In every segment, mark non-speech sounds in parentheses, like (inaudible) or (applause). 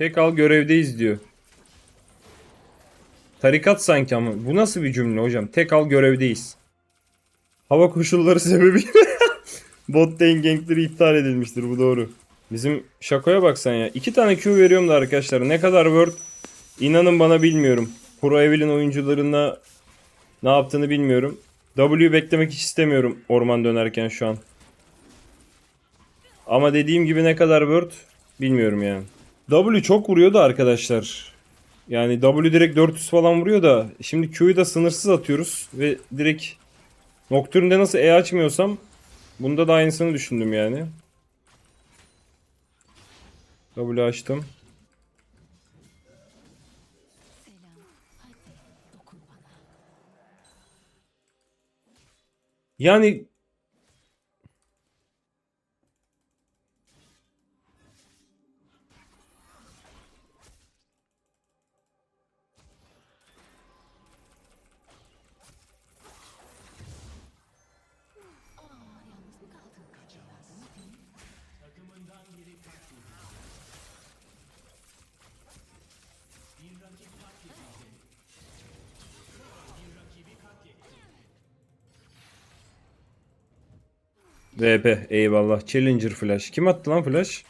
Tek al görevdeyiz diyor. Tarikat sanki ama. Bu nasıl bir cümle hocam? Tek al görevdeyiz. Hava koşulları (laughs) sebebiyle bot lane gankleri iptal edilmiştir. Bu doğru. Bizim şakoya baksan ya. İki tane Q veriyorum da arkadaşlar. Ne kadar word inanın bana bilmiyorum. Pro Evil'in oyuncularına ne yaptığını bilmiyorum. W beklemek hiç istemiyorum orman dönerken şu an. Ama dediğim gibi ne kadar word bilmiyorum yani. W çok vuruyor da arkadaşlar. Yani W direkt 400 falan vuruyor da şimdi Q'yu da sınırsız atıyoruz ve direkt Nocturne'de nasıl E açmıyorsam bunda da aynısını düşündüm yani. W açtım. Yani VP eyvallah. Challenger flash. Kim attı lan flash?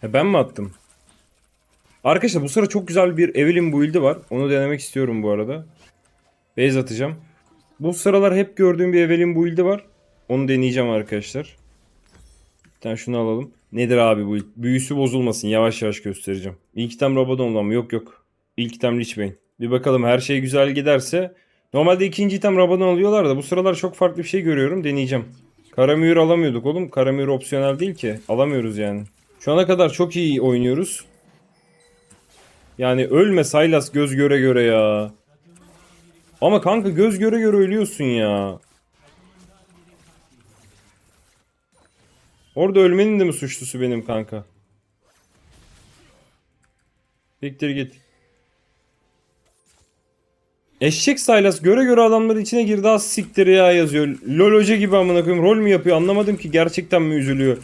He ben mi attım? Arkadaşlar bu sıra çok güzel bir Evelyn build'i var. Onu denemek istiyorum bu arada. Base atacağım. Bu sıralar hep gördüğüm bir Evelyn build'i var. Onu deneyeceğim arkadaşlar. Bir tane şunu alalım. Nedir abi bu? Büyüsü bozulmasın. Yavaş yavaş göstereceğim. İlk item Rabadon'la mı? Yok yok. İlk item Lich Bane. Bir bakalım her şey güzel giderse. Normalde ikinci item Rabadon alıyorlar da bu sıralar çok farklı bir şey görüyorum. Deneyeceğim. Karamühür alamıyorduk oğlum. Karamühür opsiyonel değil ki. Alamıyoruz yani. Şu ana kadar çok iyi oynuyoruz. Yani ölme Saylas göz göre göre ya. Ama kanka göz göre göre ölüyorsun ya. Orada ölmenin de mi suçlusu benim kanka? Siktir git. Eşek Saylas göre göre adamların içine girdi az siktir ya yazıyor. Lol hoca gibi amına koyayım rol mü yapıyor anlamadım ki gerçekten mi üzülüyor.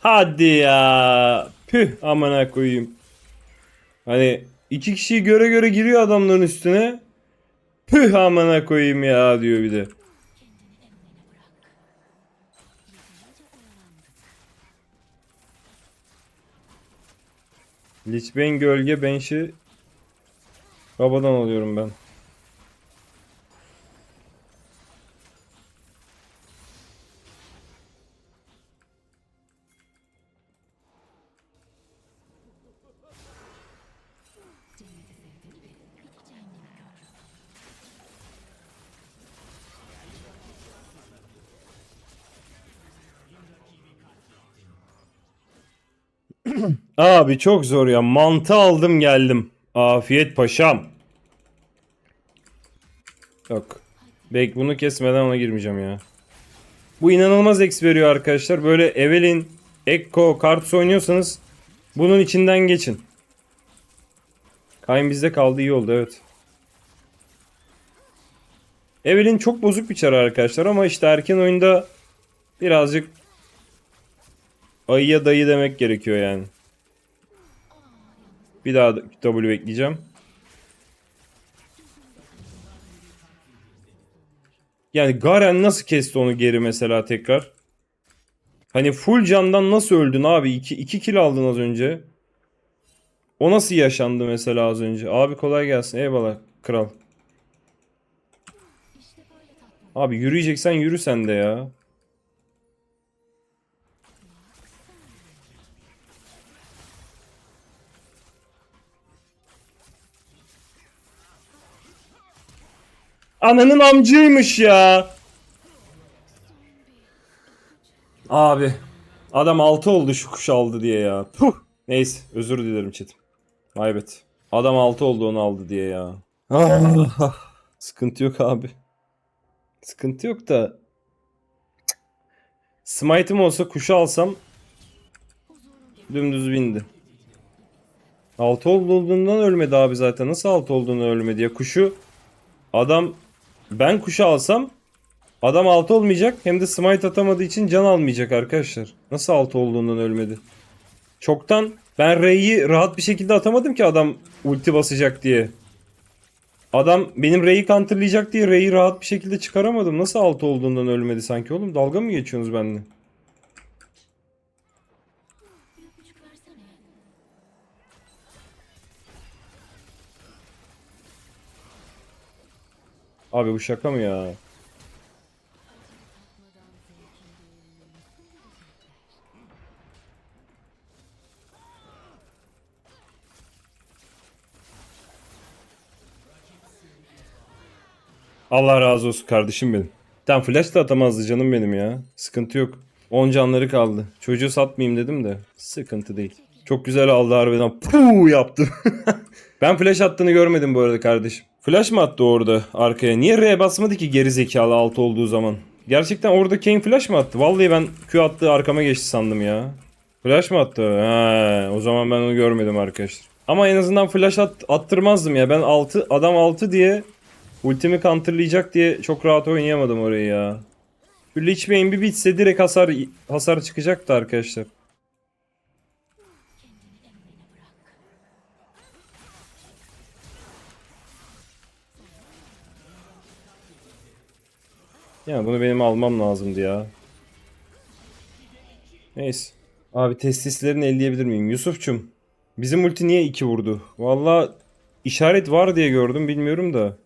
Hadi ya. Püh amına koyayım. Hani iki kişiyi göre göre giriyor adamların üstüne. Püh amına koyayım ya diyor bir de. Lich Bane gölge benşi babadan alıyorum ben. (clears throat) Abi çok zor ya. Mantı aldım geldim. Afiyet paşam. Yok. Bek bunu kesmeden ona girmeyeceğim ya. Bu inanılmaz X veriyor arkadaşlar. Böyle Evelyn, Ekko, Kartus oynuyorsanız bunun içinden geçin. Kayn bizde kaldı iyi oldu evet. Evelyn çok bozuk bir çar arkadaşlar ama işte erken oyunda birazcık ayıya dayı demek gerekiyor yani. Bir daha W bekleyeceğim. Yani Garen nasıl kesti onu geri mesela tekrar? Hani full candan nasıl öldün abi? 2 2 kill aldın az önce. O nasıl yaşandı mesela az önce? Abi kolay gelsin. Eyvallah kral. Abi yürüyeceksen yürü sen de ya. Ananın amcıymış ya. Abi. Adam 6 oldu şu kuş aldı diye ya. Puh. Neyse özür dilerim çetim. Maybet. Adam 6 oldu onu aldı diye ya. Ah, Sıkıntı yok abi. Sıkıntı yok da. Cık. Smite'ım olsa kuşu alsam dümdüz bindi. 6 olduğundan ölmedi abi zaten. Nasıl 6 olduğunu ölmedi ya. Kuşu adam ben kuşu alsam adam 6 olmayacak hem de smite atamadığı için can almayacak arkadaşlar. Nasıl 6 olduğundan ölmedi? Çoktan ben R'yi rahat bir şekilde atamadım ki adam ulti basacak diye. Adam benim R'yi counterlayacak diye R'yi rahat bir şekilde çıkaramadım. Nasıl altı olduğundan ölmedi sanki oğlum? Dalga mı geçiyorsunuz benimle? Abi bu şaka mı ya? Allah razı olsun kardeşim benim. Tam flash da atamazdı canım benim ya. Sıkıntı yok. 10 canları kaldı. Çocuğu satmayayım dedim de. Sıkıntı değil. Çok güzel aldı harbiden. Puu yaptı. (laughs) ben flash attığını görmedim bu arada kardeşim. Flash mı attı orada arkaya? Niye R basmadı ki geri zekalı alt olduğu zaman? Gerçekten orada Kane flash mı attı? Vallahi ben Q attığı arkama geçti sandım ya. Flash mı attı? Ha, o zaman ben onu görmedim arkadaşlar. Ama en azından flash at, attırmazdım ya. Ben 6 adam 6 diye ultimi counterlayacak diye çok rahat oynayamadım orayı ya. Şu Lich bir bitse direkt hasar hasar çıkacaktı arkadaşlar. Ya bunu benim almam lazımdı ya. Neyse. Abi testislerini elleyebilir miyim? Yusufçum. Bizim ulti niye 2 vurdu? Valla işaret var diye gördüm bilmiyorum da.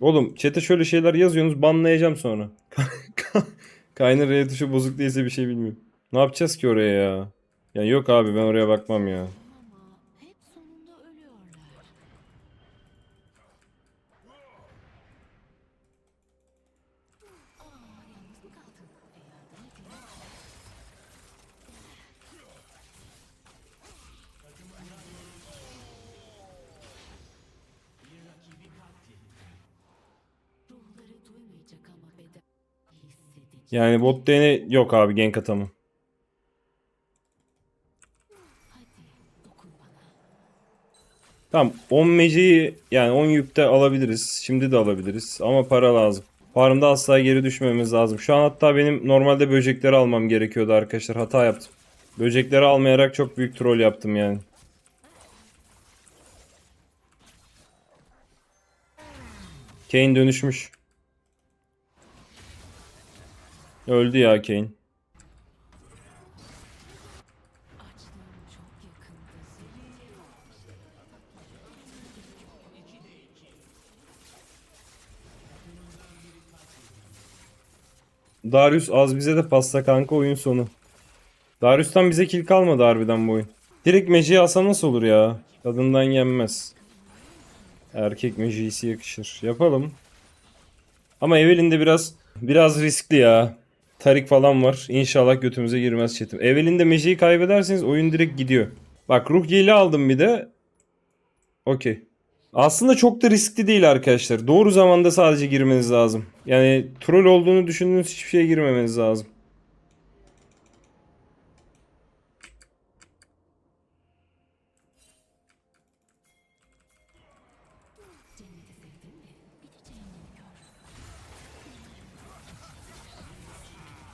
Oğlum chat'e şöyle şeyler yazıyorsunuz banlayacağım sonra. (laughs) Kaynar R tuşu bozuk değilse bir şey bilmiyorum. Ne yapacağız ki oraya ya? Ya yok abi ben oraya bakmam ya. Ama hep sonunda ölüyorlar. Aa, yalnız mı kaldın? E, yardım edeyim. Ruhları duymayacak ama beden hissedecek. Yani bot lane'e yok abi gank atamam. Tamam 10 meceyi yani 10 yükte alabiliriz. Şimdi de alabiliriz ama para lazım. Farmda asla geri düşmemiz lazım. Şu an hatta benim normalde böcekleri almam gerekiyordu arkadaşlar. Hata yaptım. Böcekleri almayarak çok büyük troll yaptım yani. Kane dönüşmüş. Öldü ya Kane. Darius az bize de pasta kanka oyun sonu. Darius'tan bize kill kalmadı harbiden bu oyun. Direkt Magi'yi alsa nasıl olur ya? Kadından yenmez. Erkek Magi'si yakışır. Yapalım. Ama Evelyn de biraz biraz riskli ya. Tarik falan var. İnşallah götümüze girmez chatim. Evelyn'de Magi'yi kaybederseniz oyun direkt gidiyor. Bak ruh yeli aldım bir de. Okey. Aslında çok da riskli değil arkadaşlar. Doğru zamanda sadece girmeniz lazım. Yani troll olduğunu düşündüğünüz hiçbir şeye girmemeniz lazım.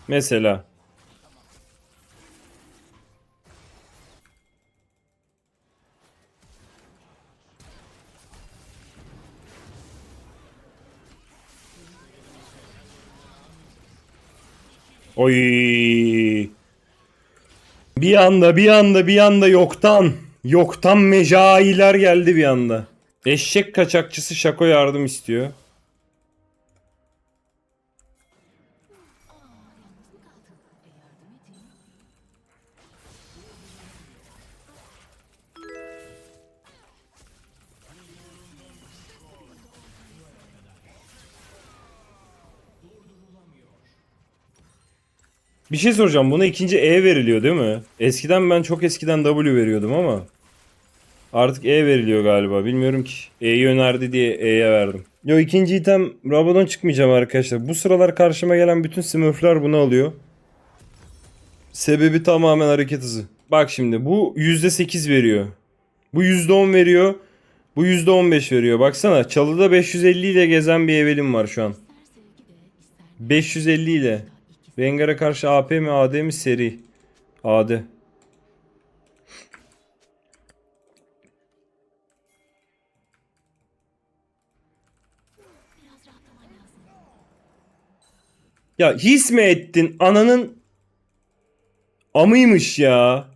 Mesela. Oy. Bir anda bir anda bir anda yoktan yoktan mecailer geldi bir anda. Eşek kaçakçısı Şako yardım istiyor. Bir şey soracağım. Buna ikinci E veriliyor değil mi? Eskiden ben çok eskiden W veriyordum ama. Artık E veriliyor galiba. Bilmiyorum ki. E'yi önerdi diye E'ye verdim. Yo ikinci item Rabadon çıkmayacağım arkadaşlar. Bu sıralar karşıma gelen bütün smurfler bunu alıyor. Sebebi tamamen hareket hızı. Bak şimdi bu %8 veriyor. Bu %10 veriyor. Bu %15 veriyor. Baksana çalıda 550 ile gezen bir evelim var şu an. İster sevgi de ister 550 ile. Rengar'a karşı AP mi AD mi seri? AD. Ya his mi ettin? Ananın amıymış ya.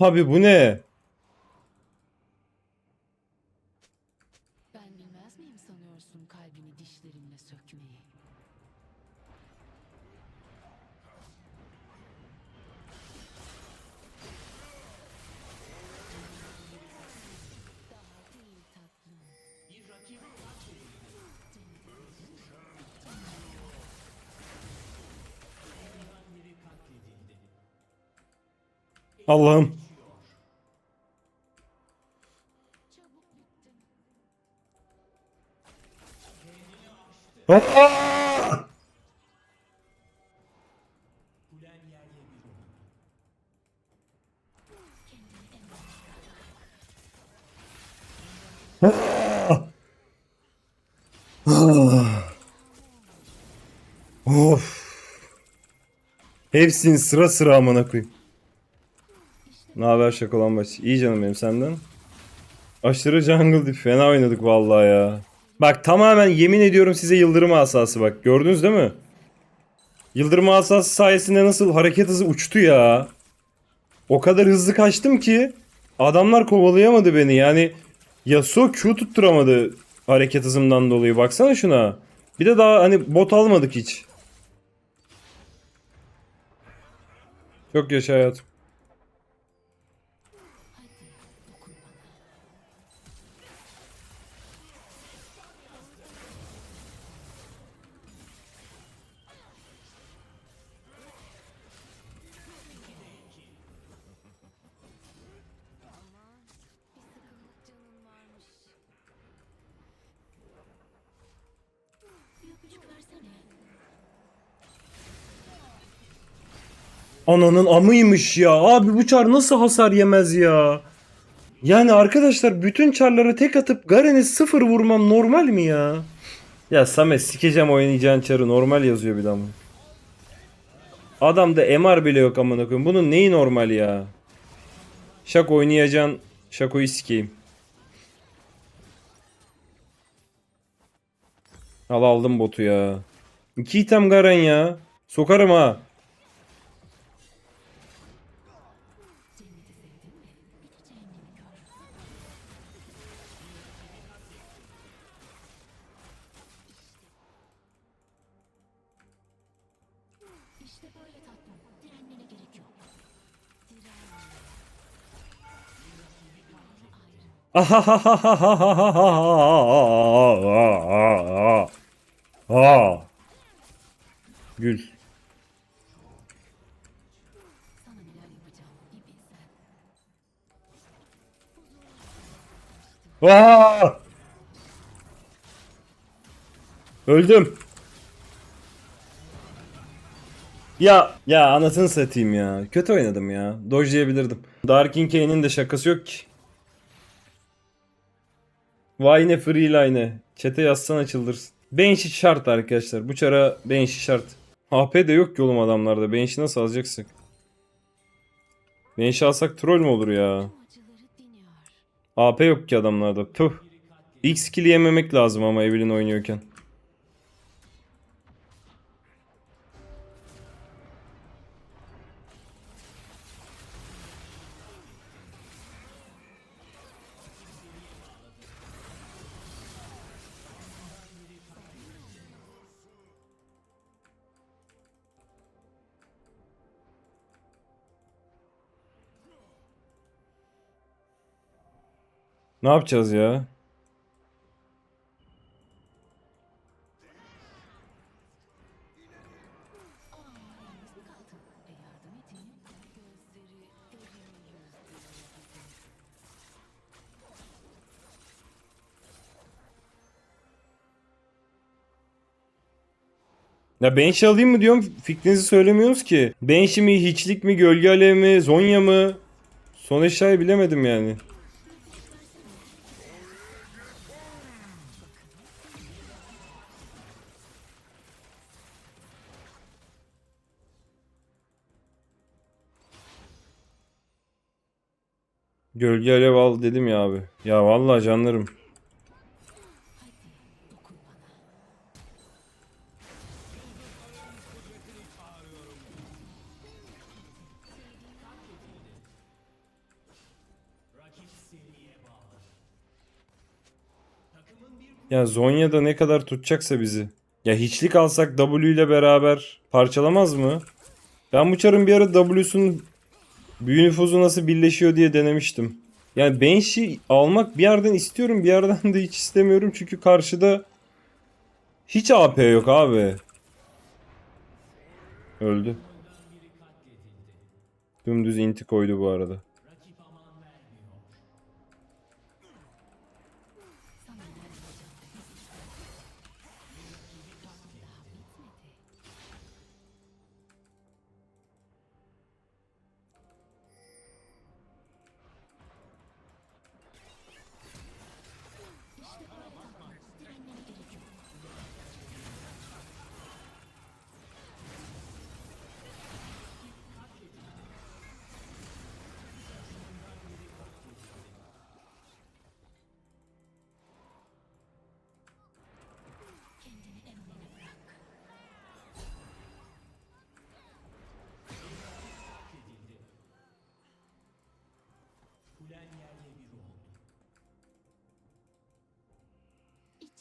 Abi bu ne? Ben bilmez miyim sanıyorsun kalbini dişlerinle sökmeyi? Daha değil tatlım. Allah'ım. Of. Hepsini sıra sıra amına koyayım. Ne haber şakalambaç? İyi canım benim senden. Aşırı jungle dip fena oynadık vallahi ya. Bak tamamen yemin ediyorum size yıldırım asası bak. Gördünüz değil mi? Yıldırım asası sayesinde nasıl hareket hızı uçtu ya. O kadar hızlı kaçtım ki adamlar kovalayamadı beni. Yani Yasuo Q tutturamadı hareket hızımdan dolayı. Baksana şuna. Bir de daha hani bot almadık hiç. Çok yaşa hayatım. Ananın amıymış ya. Abi bu çar nasıl hasar yemez ya? Yani arkadaşlar bütün çarlara tek atıp Garen'e sıfır vurmam normal mi ya? Ya Samet sikeceğim oynayacağın çarı normal yazıyor bir ama. Adamda MR bile yok amına koyayım. Bunun neyi normal ya? Şak oynayacağın şakoyu sikeyim. Al aldım botu ya. İki item Garen ya. Sokarım ha. Aa. Gül. Aa! Öldüm. Ya ya anasını satayım ya. Kötü oynadım ya. Dodge'layabilirdim. Darkin Kane'in de şakası yok ki. Vay ne freeline. Çete yazsan açıldırsın. Bench'i şart arkadaşlar. Bu çara Bench'i şart. HP de yok ki oğlum adamlarda. Bench'i nasıl alacaksın? Bench'i alsak troll mü olur ya? AP yok ki adamlarda. Tüh. X skill'i yememek lazım ama Evelyn oynuyorken. Ne yapacağız ya? Ya Banshee alayım mı diyorum fikrinizi söylemiyorsunuz ki. Banshee mi, hiçlik mi, gölge alev mi, Zonya mı? Son eşyayı bilemedim yani. Gölge alev al dedim ya abi. Ya vallahi canlarım. Ya Zonya'da ne kadar tutacaksa bizi. Ya hiçlik alsak W ile beraber parçalamaz mı? Ben bu çarın bir ara W'sunun büyü nüfuzu nasıl birleşiyor diye denemiştim. Yani Banshee almak bir yerden istiyorum bir yerden de hiç istemiyorum çünkü karşıda hiç AP yok abi. Öldü. Dümdüz inti koydu bu arada.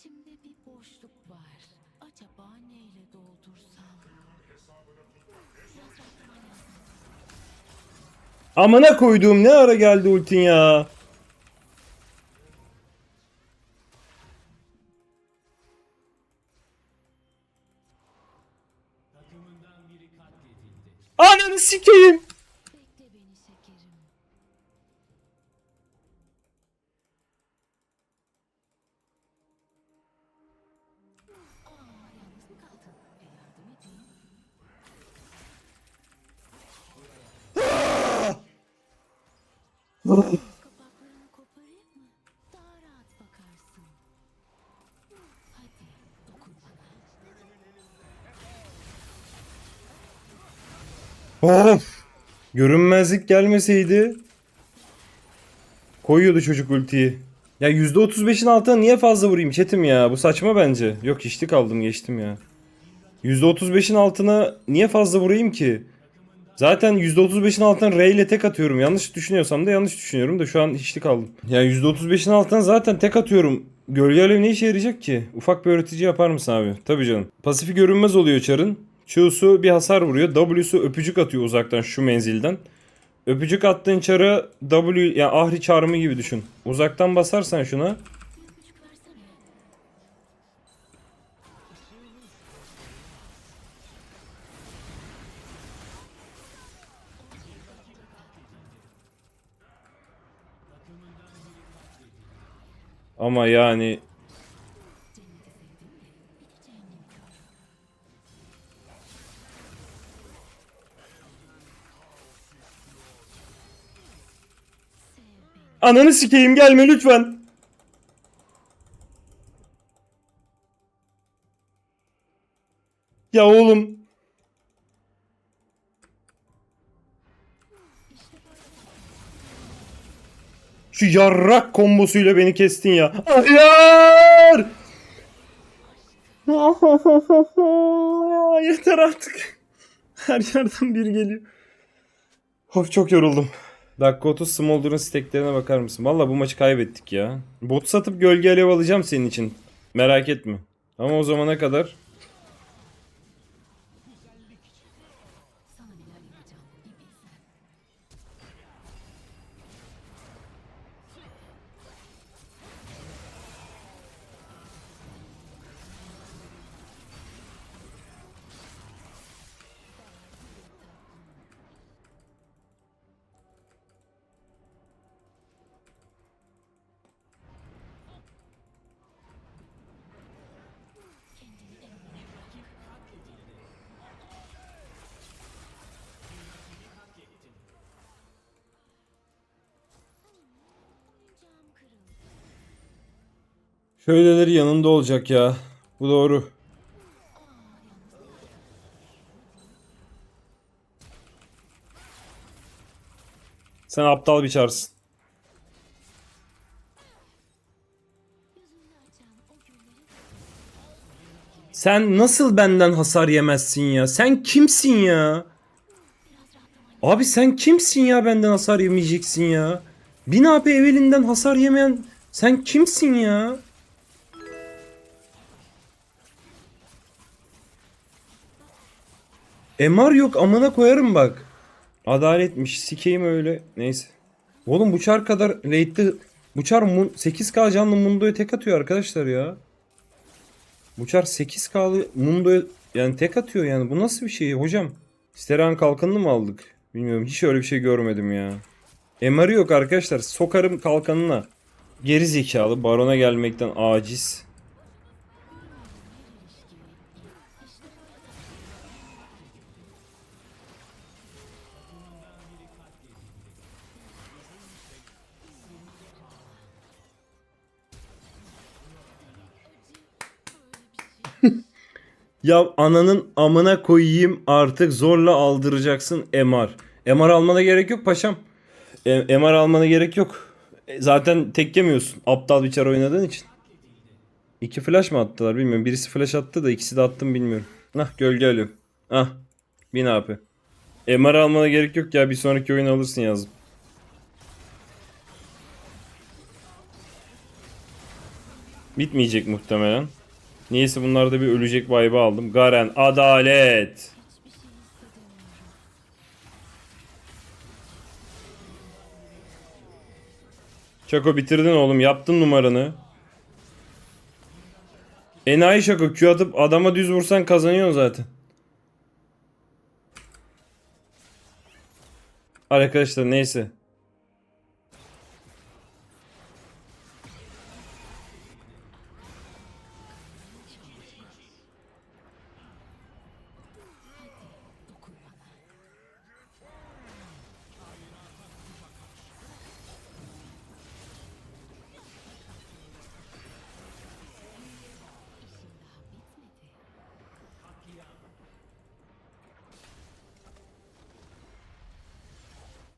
İçimde bir boşluk var. Acaba neyle doldursam? Amına koyduğum ne ara geldi ultin ya. Ananı sikeyim. Kapaklarını. Of. Görünmezlik gelmeseydi koyuyordu çocuk ultiyi. Ya %35'in altına niye fazla vurayım chatim ya? Bu saçma bence. Yok içti kaldım geçtim ya. %35'in altına niye fazla vurayım ki? Zaten %35'in altına R ile tek atıyorum. Yanlış düşünüyorsam da yanlış düşünüyorum da şu an hiçlik kaldım. Ya %35'in altına zaten tek atıyorum. Gölge alev ne işe yarayacak ki? Ufak bir öğretici yapar mısın abi? Tabii canım. Pasifi görünmez oluyor çarın. Q'su bir hasar vuruyor. W'su öpücük atıyor uzaktan şu menzilden. Öpücük attığın çarı W yani ahri çarmı gibi düşün. Uzaktan basarsan şuna Sev beni. ananı sikeyim gelme lütfen. Ya oğlum. Yarrak kombosuyla beni kestin ya. Hayır! (laughs) Yeter artık. Her yerden biri geliyor. Of çok yoruldum. Dakika 30 Smolder'ın steklerine bakar mısın? Valla bu maçı kaybettik ya. Bot satıp gölge alev alacağım senin için. Merak etme. Ama o zamana kadar Köydeleri yanında olacak ya. Bu doğru. Sen aptal bir çarsın. Sen nasıl benden hasar yemezsin ya? Sen kimsin ya? Abi sen kimsin ya benden hasar yemeyeceksin ya? Bin AP evvelinden hasar yemeyen sen kimsin ya? MR yok amına koyarım bak. Adaletmiş sikeyim öyle. Neyse. Oğlum bu çar kadar late'de bu çar mun- 8k canlı Mundo'ya tek atıyor arkadaşlar ya. Bu çar 8K'lı Mundo'ya yani tek atıyor yani. Bu nasıl bir şey hocam? Steran kalkanını mı aldık? Bilmiyorum. Hiç öyle bir şey görmedim ya. MR'ı yok arkadaşlar. Sokarım kalkanına. Geri zekalı. Barona gelmekten aciz. Ya ananın amına koyayım artık zorla aldıracaksın MR. MR almana gerek yok paşam. E, MR almana gerek yok. E, zaten tek yemiyorsun. Aptal bir çar oynadığın için. İki flash mı attılar bilmiyorum. Birisi flash attı da ikisi de attım bilmiyorum. Nah gölge alıyorum. Ah. Bin AP. MR almana gerek yok ya bir sonraki oyun alırsın yazdım. Bitmeyecek muhtemelen. Niyeyse bunlarda bir ölecek vibe aldım. Garen adalet. Çako bitirdin oğlum. Yaptın numaranı. Enayi Şako Q atıp adama düz vursan kazanıyorsun zaten. Arkadaşlar neyse.